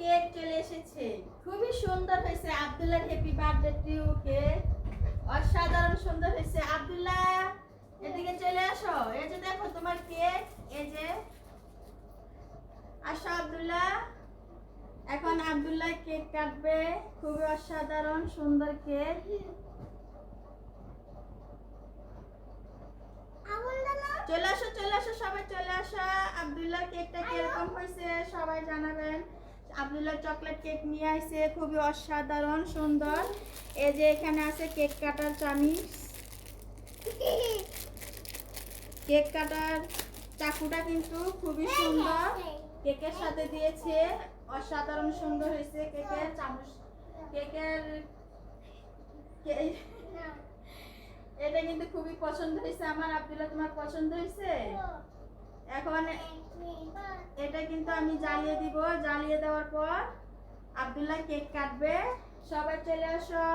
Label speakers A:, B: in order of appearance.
A: Cake চলে এসেছে। খুবই সুন্দর হয়েছে। Abdullah happy birthday to cake অসাধারণ সুন্দর হয়েছে। আব্দুল্লাহ এদিকে চলে আসো। এই যে দেখো তোমার কেক এই যে। আসো আব্দুল্লাহ এখন আব্দুল্লাহ কেক কাটবে। খুবই অসাধারণ, সুন্দর কেক চলে আসো চলে আসো, সবাই চলে আসো। আব্দুল্লাহ কেকটা কীরকম হয়েছে? সবাই জানাবেন। আব্দুল্লাহ চকলেট কেক নিয়ে আসছে খুবই অসাধারণ সুন্দর। এই যে এখানে আছে কেক কাটার চামিচ। কেক কাটার চাকুটা কিন্তু খুবই সুন্দর। কেকের সাথে দিয়েছে অসাধারণ সুন্দর হয়েছে কেকের চামচ। কেকের এটা কিন্তু খুবই পছন্দ হয়েছে আমার। আব্দুল্লাহ তোমার পছন্দ হয়েছে? এখন এটা কিন্তু আমি জ্বালিয়ে দিব। জ্বালিয়ে দেওয়ার পর আব্দুল্লাহ কেক কাটবে। সবাই চলে আসো।